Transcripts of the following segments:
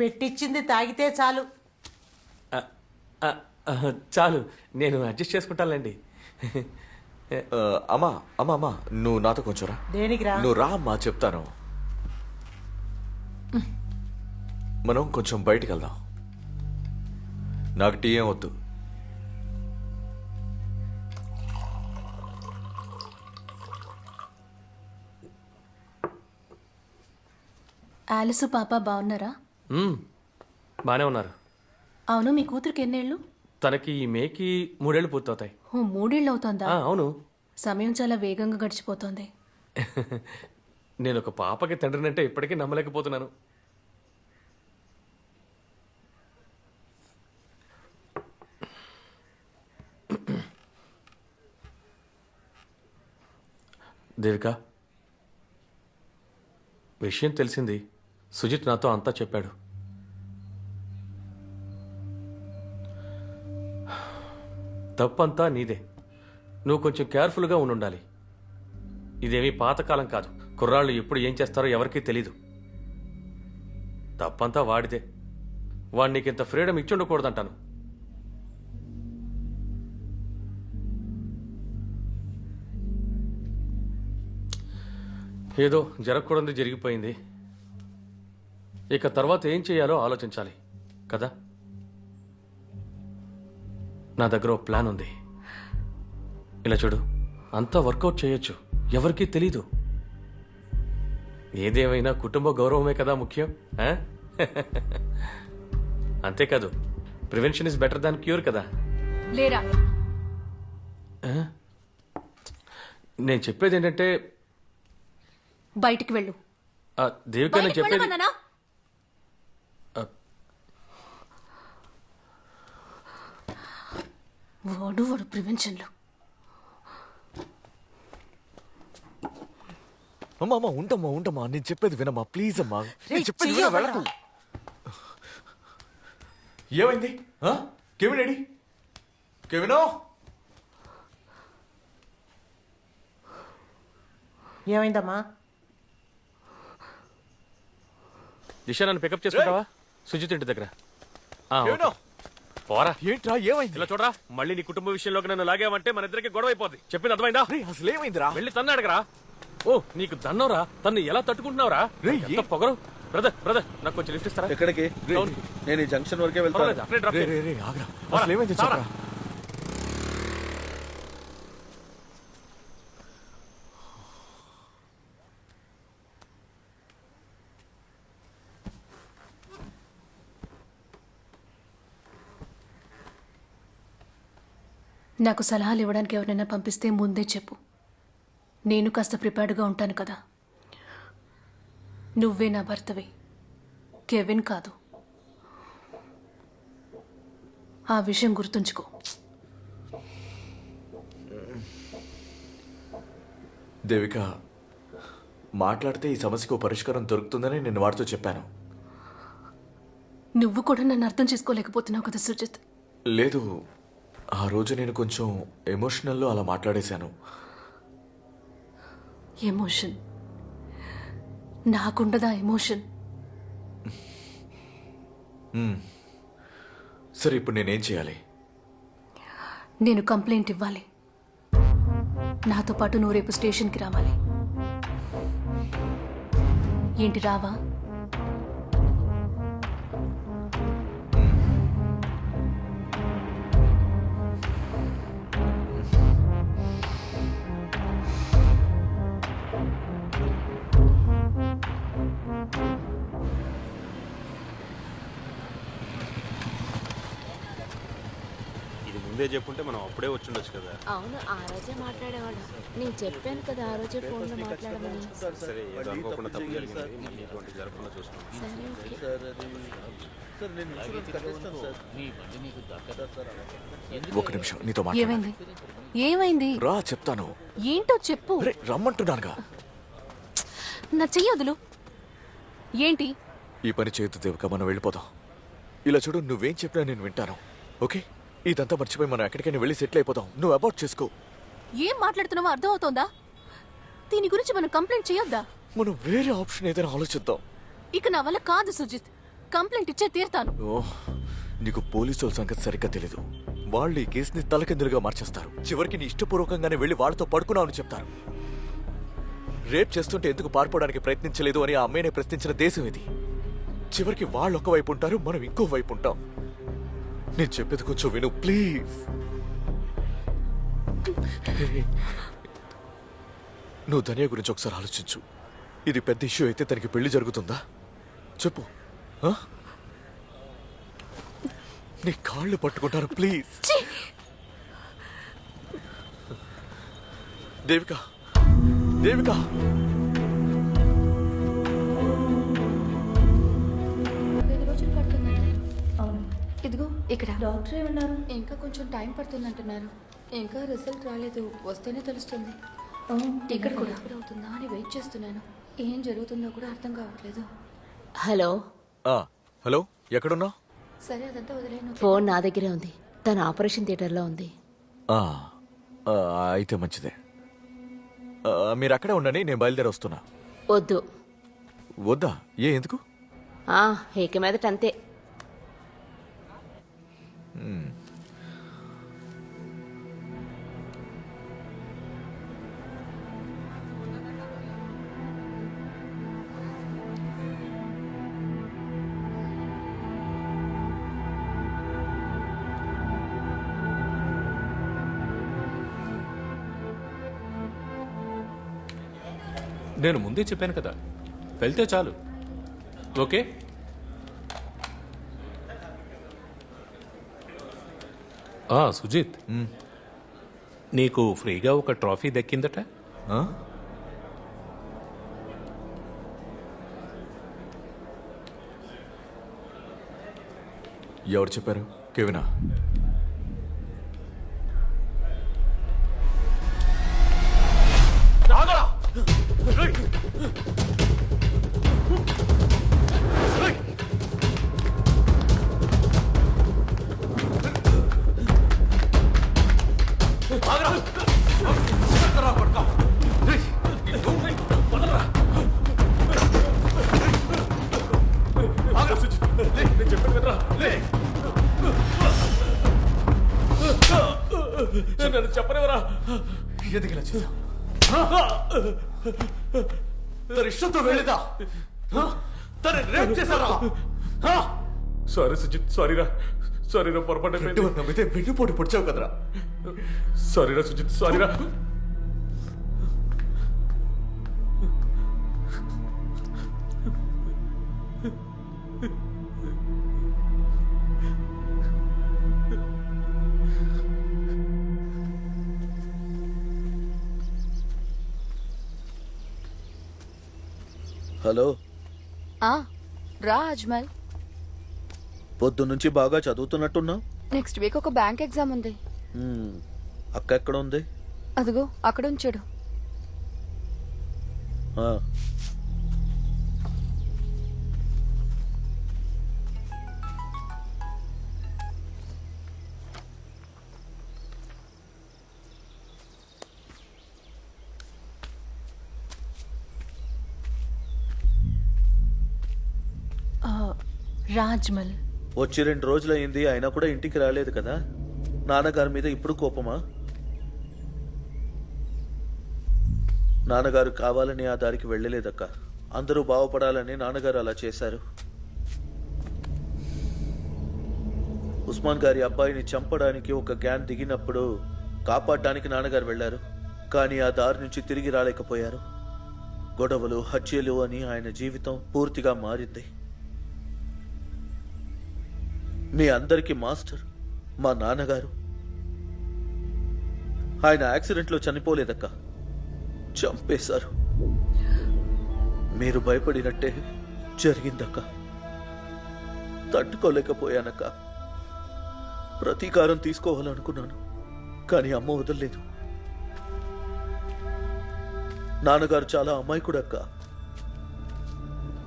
పెట్టించింది తాగితే చాలు. చాలు. నేను అడ్జస్ట్ చేసుకుంటానులేండి. అమ్మా అమ్మా అమ్మా నువ్వు నాతో కొంచెం రా? దేనికిరా నువ్వు రా అమ్మా చెప్తాను. మనం కొంచెం బయటికి వెళ్దాం. నాకు టీ ఏం వద్దు. ఆలిసు పాప బాగున్నారా? బాగానే ఉన్నారు. అవును మీ కూతురికి ఎన్నేళ్ళు? తనకి ఈ మేకి మూడేళ్ళు పూర్తవుతాయి. ఓ మూడేళ్ళు అవుతోందా? ఆ, అవును. సమయం చాలా వేగంగా గడిచిపోతోంది. నేను ఒక పాపకి తండ్రినంటే ఇప్పటికీ నమ్మలేకపోతున్నాను. దేవిక విషయం తెలిసింది. సుజిత్ నాతో అంతా చెప్పాడు. తప్పంతా నీదే. నువ్వు కొంచెం కేర్ఫుల్గా ఉండాలి ఇదేమీ పాతకాలం కాదు. కుర్రాళ్ళు ఎప్పుడు ఏం చేస్తారో ఎవరికీ తెలీదు. తప్పంతా వాడిదే. వాడు నీకు ఇంత ఫ్రీడమ్ ఇచ్చి ఉండకూడదంటాను ఏదో జరగకూడదు జరిగిపోయింది. ఇక తర్వాత ఏం చేయాలో ఆలోచించాలి. కదా? నా దగ్గర ప్లాన్ ఉంది. ఇలా చూడు అంతా వర్కౌట్ చేయొచ్చు. ఎవరికీ తెలీదు. ఏదేమైనా కుటుంబ గౌరవమే కదా ముఖ్యం? అంతేకాదు prevention is better than cure కదా? లేరా? నేను చెప్పేది ఏంటంటే బయటికి వెళ్ళు. దేవిక నేను చెప్పేది వెళ్ళమన్నానా? ఆ. వాడు వాడు ప్రివెన్షన్లో. అమ్మా అమ్మా ఉండమ్మా ఉండమ్మా నేను చెప్పేది వినమ్మా ప్లీజ్ అమ్మా. నేను చెప్పేది విన, వెళ్ళకు. ఏమైంది? ఆ? కెవిన్ ఏడి కెవినో? ఏమైందమ్మా? దిశ నన్ను పికప్ చేసుకుంటావా? సుజిత్ ఇంటి దగ్గర. ఆ, ఓకే. కెవినో పోరా. ఏంట్రా ఏమైంది? ఇలా చూడరా మళ్ళీ నీ కుటుంబ విషయంలోకి నన్ను లాగావంటే మన ఇద్దరికి గొడవ అయిపోద్ది. చెప్పింది అర్థమైందా? అసలు ఏమైందిరా? వెళ్ళి తన్ను అడగరా. ఓ నీకు దన్నవరా తన్ను ఎలా తట్టుకుంటున్నావురా? ఎంత పొగరు? బ్రదర్ బ్రదర్ నాకు కొంచెం లిఫ్ట్ ఇస్తారా? ఎక్కడికి. నేను ఈ జంక్షన్ వరకే వెళ్తాను పర్వాలేదు, అక్కడే డ్రాప్ రే చేయి. రే రే ఆగరా అసలు ఏమైంది సారా. చెప్పరా నాకు సలహాలు ఇవ్వడానికి ఎవరైనా పంపిస్తే ముందే చెప్పు. నేను కాస్త ప్రిపేర్డ్గా ఉంటాను కదా. నువ్వే నా భర్తవి. కెవిన్ కాదు. ఆ విషయం గుర్తుంచుకో. దేవిక మాట్లాడితే ఈ సమస్యకు పరిష్కారం దొరుకుతుందని నేను వాడితో చెప్పాను. నువ్వు కూడా నన్ను అర్థం చేసుకోలేకపోతున్నావు కదా సుజిత్. లేదు ఆ రోజు నేను కొంచెం ఎమోషనల్లో అలా మాట్లాడేశాను. ఎమోషన్. నాకుండదా ఎమోషన్? సరే ఇప్పుడు నేనేం చేయాలి? నేను కంప్లైంట్ ఇవ్వాలి. నాతో పాటు నువ్వు రేపు స్టేషన్కి రావాలి. ఏంటి రావా? ముందే చెప్పుంటే మనం అప్పుడే వచ్చుండొచ్చు కదా. అవును ఆ రోజే మాట్లాడేవాడు నేను చెప్పాను కదా ఆ రోజే ఫోన్లో మాట్లాడమని. సరే. ఏదో అనుకోకుండా తప్పు జరిగింది. మళ్ళీ ఇటువంటి జరగకుండా చూసుకుంటాం సరే ఓకే. ఒక నిమిషం నీతో మాట్లాడాలి. ఏమైంది? ఏమైంది? రా చెప్తాను. ఏంటో చెప్పు. రే రమ్మంటున్నానుగా. నా చెయ్యొదులు ఏంటి? ఈ పని చేయొద్దు దేవిక మనం వెళ్ళిపోదాం. ఇలా చూడు నువ్వేం చెప్పినా నేను వింటాను. ఓకే? ఇదంతా మర్చిపోయి మనం ఎక్కడికైనా వెళ్ళి సెటిల్ అయిపోదాం నువ్వు అబౌట్ చేసుకో. ఏం మాట్లాడుతున్నావో అర్థమవుతోందా? దీని గురించి మనం కంప్లైంట్ చేయొద్దా? మనం వేరే ఆప్షన్ ఏదైనా ఆలోచిద్దాం. ఇక నా వల్ల కాదు సుజిత్. కంప్లైంట్ ఇచ్చే తీరుతాను. ఓ నీకు పోలీసుల సంగతి సరిగ్గా తెలీదు. వాళ్ళు ఈ కేసుని తలకిందులుగా మార్చేస్తారు. చివరికి నీ ఇష్టపూర్వకంగానే వెళ్ళి వాళ్ళతో పడుకున్నావని చెప్తారు. రేప్ చేస్తుంటే ఎందుకు పారిపోవడానికి ప్రయత్నించలేదు అని ఆ అమ్మాయిని ప్రశ్నించిన దేశం ఇది. చివరికి వాళ్ళు ఒక వైపు ఉంటారు మనం ఇంకో వైపు ఉంటాం. నేను చెప్పేది కొంచెం విను ప్లీజ్. నువ్వు ధనియా గురించి ఒకసారి ఆలోచించు. ఇది పెద్ద ఇష్యూ అయితే తనకి పెళ్ళి జరుగుతుందా? చెప్పు? నీ కాళ్ళు పట్టుకుంటారు ప్లీజ్. దేవిక. దేవిక. ఇదిగో ఇక్కడ. డాక్టర్ ఏమన్నారు? ఇంకా కొంచెం టైం పడుతుందంటున్నారు. ఇంకా రిజల్ట్ రాలేదు వస్తేనే తెలుస్తుంది. ఓ, ఇక్కడ కూడా. ఎప్పుడు అవుతుందా అని వెయిట్ చేస్తున్నాను. ఏం జరుగుతుందో కూడా అర్థం కావట్లేదు. హలో. ఆ, హలో ఎక్కడున్నావు? సరే అదంతా వదిలేను. ఫోన్ నా దగ్గరే ఉంది. తన ఆపరేషన్ థియేటర్లో ఉంది. ఆ, ఆ, అయితే మంచిదే. మీరు అక్కడే ఉండండి నేను బయలుదేరి వస్తున్నా. వద్దు. వద్దా? ఏ ఎందుకు? ఆ ఇక మీదట అంతే. నేను ముందే చెప్పాను కదా. వెళ్తే చాలు. ఓకే? సుజిత్. నీకు ఫ్రీగా ఒక ట్రాఫీ దక్కిందట? ఎవరు చెప్పారు? కెవినా. నన్ను చెప్పనివరా ఎందుకు ఇలా చేశావు తన ఇష్టంతో వెళ్ళేదా? తన రేప్ చేశారా? సారీ సుజిత్ సారీరా సారీరా పొరపాటు నమ్మితే వెన్నుపోటు పొడిచావు కదరా. సారీరా సుజిత్ సారీరా హలో. ఆ, రా అజ్మల్. పొద్దు నుంచి బాగా చదువుతున్నట్టున్నావు నెక్స్ట్ వీక్ ఒక బ్యాంక్ ఎగ్జామ్ ఉంది. మ్మ్. అక్క ఎక్కడ ఉంది అదిగో అక్కడ ఉంచాడు ఆ. రాజ్మల్. వచ్చి రెండు రోజులైంది అయినా కూడా ఇంటికి రాలేదు కదా? నాన్నగారి మీద ఇప్పుడు కోపమా? నాన్నగారు కావాలని ఆ దారికి వెళ్ళలేదక్క. అందరూ బాగుపడాలని నాన్నగారు అలా చేశారు. ఉస్మాన్ గారి అబ్బాయిని చంపడానికి ఒక గ్యాన్ దిగినప్పుడు కాపాడడానికి నాన్నగారు వెళ్ళారు. కానీ ఆ దారి నుంచి తిరిగి రాలేకపోయారు. గొడవలు హత్యలు అని ఆయన జీవితం పూర్తిగా మారింది. మీ అందరికీ మాస్టర్ మా నాన్నగారు. ఆయన యాక్సిడెంట్లో చనిపోలేదక్క. చంపేశారు. మీరు భయపడినట్టే జరిగిందక్క. తట్టుకోలేకపోయానక్క. ప్రతీకారం తీసుకోవాలనుకున్నాను కానీ అమ్మ వదలలేదు. నాన్నగారు చాలా అమాయకుడక్క.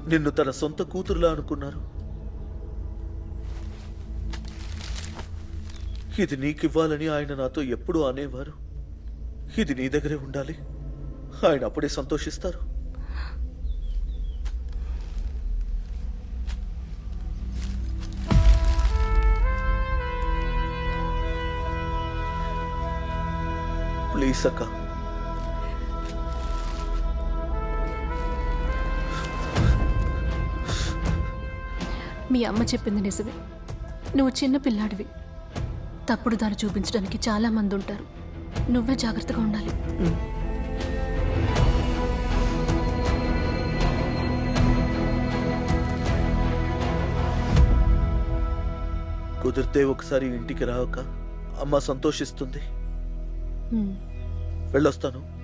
నిన్ను తన సొంత కూతురులా అనుకున్నారు. ఇది నీకివ్వాలని ఆయన నాతో ఎప్పుడూ అనేవారు. ఇది నీ దగ్గరే ఉండాలి. ఆయన అప్పుడే సంతోషిస్తారు. ప్లీజ్ అక్క. మీ అమ్మ చెప్పింది నిజమే. నువ్వు చిన్న పిల్లాడివి. తప్పుడు దారి చూపించడానికి చాలా మంది ఉంటారు. నువ్వే జాగ్రత్తగా ఉండాలి. కుదిరితే ఒకసారి ఇంటికి రావక. అమ్మ సంతోషిస్తుంది. వెళ్ళొస్తాను.